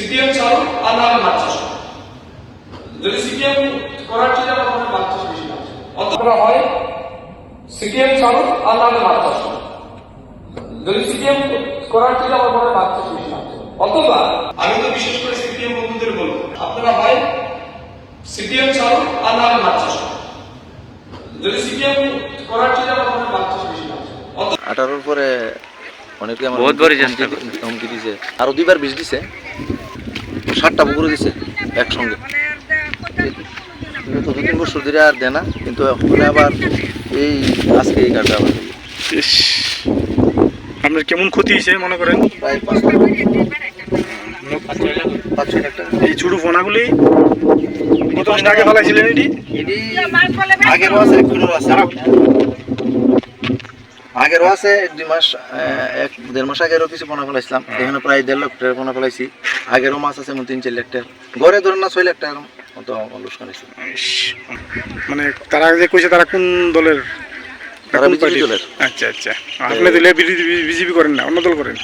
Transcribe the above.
CPM ছাড়ুন আর না হলে মাছ। যদি সিপিএম করার চিন্তা করেন তাহলে মাছ চাষ বেশি লাভ অতটা হয় সিপিএম ছাড়ুন আর না হলে মাছ চাষ। যদি সিপিএম করার চিন্তা করেন মাছ চাষ বেশি লাভ অথবা আমি তো বিশেষ করে সিপিএম বন্ধুদের বলব আপনারা হয় সিপিএম ছাড়ুন আর না হলে মাছ চাষ। যদি সিপিএম করার চিন্তা করেন তাহলে মাছ চাষ বেশি অথবা আঠারোর পরে অনেকে আমার বহুত হুমকি- হুমকি দিছে আরও দুইবার বিষ দিছে সাতটা পুকুরে দিছে একসঙ্গে। তো দু তিন বছর ধরে আর দেয় না কিন্তু এখন আবার এই আজকে এই কাজটা আবার। আপনার কেমন ক্ষতি হয়েছে মনে করেন? প্রায় পাঁচ পাঁচ ছয় লাখ টাকা। এই ছোট ফোনাগুলি কত আগে ফেলাইছিলেন এটি? এটি আগেরও আছে এখনও আছে। আগেরও আছে এক দুই মাস এক দেড় মাস আগেরও কিছু পোনা ফেলাইছিলাম। এখানে প্রায় দেড় লাখ টাকার পোনা ফেলাইছি। আগেরও মাছ আছে এমন তিন চার লাখ টাকার। ঘরে ধরেন না ছয় লাখ টাকার মতো লোকসান হয়েছে মানে তারা যে কইছে তারা কোন দলের? তারা বিজেপি দলের। আচ্ছা আচ্ছা। আপনি দিলে বিজেপি করেন না অন্য দল করেন।